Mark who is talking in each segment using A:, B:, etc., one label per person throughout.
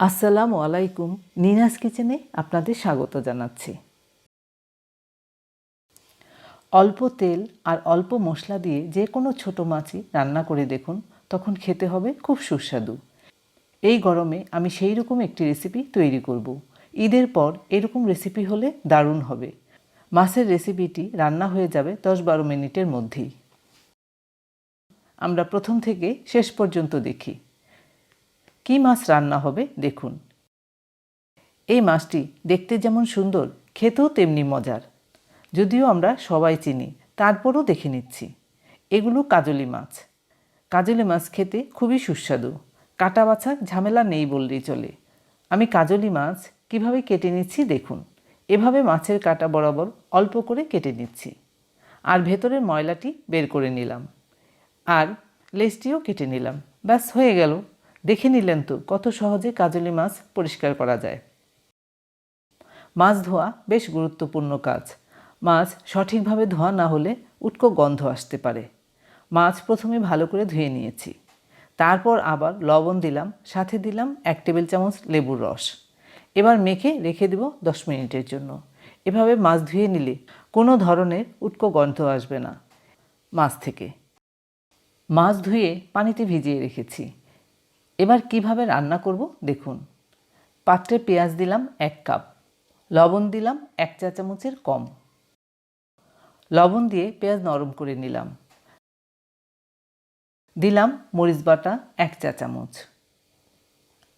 A: আসসালামু আলাইকুম, নিনাস কিচেনে আপনাদের স্বাগত জানাচ্ছি। অল্প তেল আর অল্প মশলা দিয়ে যে কোনো ছোট মাছই রান্না করে দেখুন, তখন খেতে হবে খুব সুস্বাদু। এই গরমে আমি সেই রকম একটি রেসিপি তৈরি করব। ঈদের পর এরকম রেসিপি হলে দারুণ হবে। মাছের রেসিপিটি রান্না হয়ে যাবে দশ বারো মিনিটের মধ্যেই। আমরা প্রথম থেকে শেষ পর্যন্ত দেখি। কী মাছ রান্না হবে দেখুন। এই মাছটি দেখতে যেমন সুন্দর, খেতেও তেমনি মজার। যদিও আমরা সবাই চিনি, তারপরও দেখে নিচ্ছি। এগুলো কাজলি মাছ। কাজলি মাছ খেতে খুবই সুস্বাদু। কাটা বাছা ঝামেলা নেই বললেই চলে। আমি কাজলি মাছ কীভাবে কেটে নিচ্ছি দেখুন। এভাবে মাছের কাটা বরাবর অল্প করে কেটে নিচ্ছি। আর ভেতরের ময়লাটি বের করে নিলাম। আর লেজটিও কেটে নিলাম। ব্যাস, হয়ে গেল। দেখে নিলেন তো কত সহজে কাজলি মাছ পরিষ্কার করা যায়। মাছ ধোয়া বেশ গুরুত্বপূর্ণ কাজ। মাছ সঠিকভাবে ধোয়া না হলে উটকো গন্ধ আসতে পারে। মাছ প্রথমে ভালো করে ধুয়ে নিয়েছি। তারপর আবার লবণ দিলাম, সাথে দিলাম এক টেবিল চামচ লেবুর রস। এবার মেখে রেখে দেব দশ মিনিটের জন্য। এভাবে মাছ ধুয়ে নিলে কোনো ধরনের উটকো গন্ধ আসবে না মাছ থেকে। মাছ ধুয়ে পানিতে ভিজিয়ে রেখেছি। এবার কীভাবে রান্না করব? দেখুন। পাত্রে পেঁয়াজ দিলাম এক কাপ। লবণ দিলাম এক চা চামচের কম। লবণ দিয়ে পেঁয়াজ নরম করে নিলাম। দিলাম মরিচ বাটা এক চা চামচ।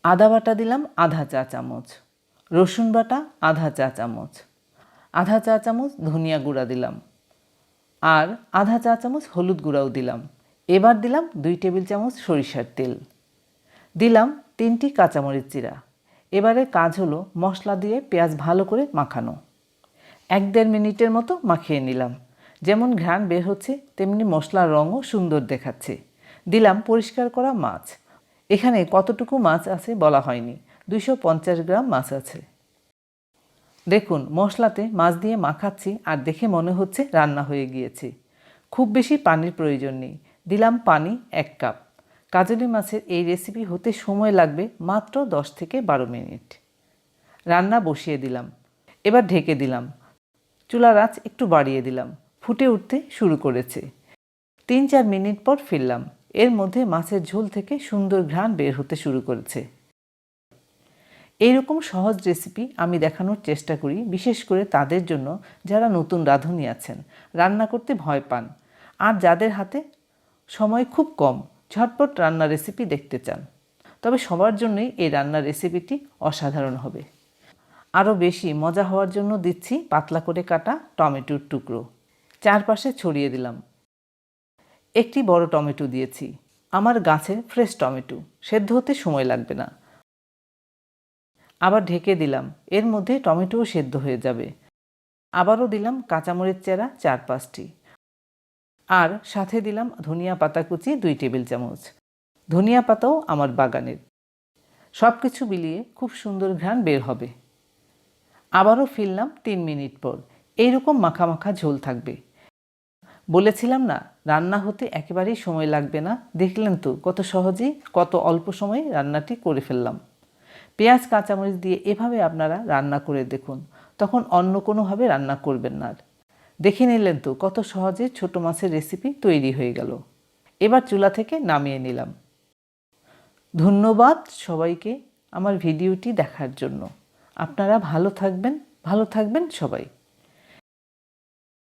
A: আদা বাটা দিলাম আধা চা চামচ। রসুন বাটা আধা চা চামচ। আধা চা চামচ ধনিয়া গুঁড়া দিলাম। আর আধা চা চামচ হলুদ গুঁড়াও দিলাম। এবার দিলাম দুই টেবিল চামচ সরিষার তেল। দিলাম তিনটি কাঁচামরিচ চিরা এবারে কাজ হলো মশলা দিয়ে পেঁয়াজ ভালো করে মাখানো। এক দেড় মিনিটের মতো মাখিয়ে নিলাম। যেমন ঘ্রাণ বের হচ্ছে, তেমনি মশলার রঙও সুন্দর দেখাচ্ছে। দিলাম পরিষ্কার করা মাছ। এখানে কতটুকু মাছ আছে বলা হয়নি, দুইশো পঞ্চাশ গ্রাম মাছ আছে। দেখুন, মশলাতে মাছ দিয়ে মাখাচ্ছি আর দেখে মনে হচ্ছে রান্না হয়ে গিয়েছে। খুব বেশি পানির প্রয়োজন নেই। দিলাম পানি এক কাপ। কাজলি মাছের এই রেসিপি হতে সময় লাগবে মাত্র দশ থেকে বারো মিনিট। রান্না বসিয়ে দিলাম, এবার ঢেকে দিলাম। চুলার আঁচ একটু বাড়িয়ে দিলাম, ফুটে উঠতে শুরু করেছে। তিন চার মিনিট পর ফিরলাম, এর মধ্যে মাছের ঝোল থেকে সুন্দর ঘ্রাণ বের হতে শুরু করেছে। এইরকম সহজ রেসিপি আমি দেখানোর চেষ্টা করি, বিশেষ করে তাদের জন্য যারা নতুন রাঁধুনি আছেন। রান্না করতে ভয় পান, আর যাদের হাতে সময় খুব কম। ঝটপট রান্নার রেসিপি দেখতে চান। তবে সবার জন্যই এই রান্নার রেসিপিটি অসাধারণ হবে। আরও বেশি মজা হওয়ার জন্য দিচ্ছি পাতলা করে কাটা টমেটোর টুকরো। চারপাশে ছড়িয়ে দিলাম। একটি বড় টমেটো দিয়েছি। আমার গাছের ফ্রেশ টমেটো। সেদ্ধ হতে সময় লাগবে না। আবার ঢেকে দিলাম। এর মধ্যে টমেটোও সেদ্ধ হয়ে যাবে। আবারও দিলাম কাঁচামরিচ চেরা চার পাঁচটি আর সাথে দিলাম ধনিয়া পাতা কুচি, দুই টেবিল চামচ। ধনিয়া পাতাও আমার বাগানের। সব কিছু মিলিয়ে খুব সুন্দর ঘ্রাণ বের হবে। আবারও ফিরলাম তিন মিনিট পর। এইরকম মাখা মাখা ঝোল থাকবে। বলেছিলাম না, রান্না হতে একেবারেই সময় লাগবে না। দেখলেন তো কত সহজেই, কত অল্প সময়ে রান্নাটি করে ফেললাম। পেঁয়াজ, কাঁচামরিচ দিয়ে এভাবে আপনারা রান্না করে দেখুন। তখন অন্য কোনোভাবে রান্না করবেন না আর। দেখে নিলেন তো, কত সহজে ছোট মাছের রেসিপি তৈরি হয়ে গেল। এবার চুলা থেকে নামিয়ে নিলাম। ধন্যবাদ সবাইকে আমার ভিডিওটি দেখার জন্য। আপনারা ভালো থাকবেন ভালো থাকবেন সবাই।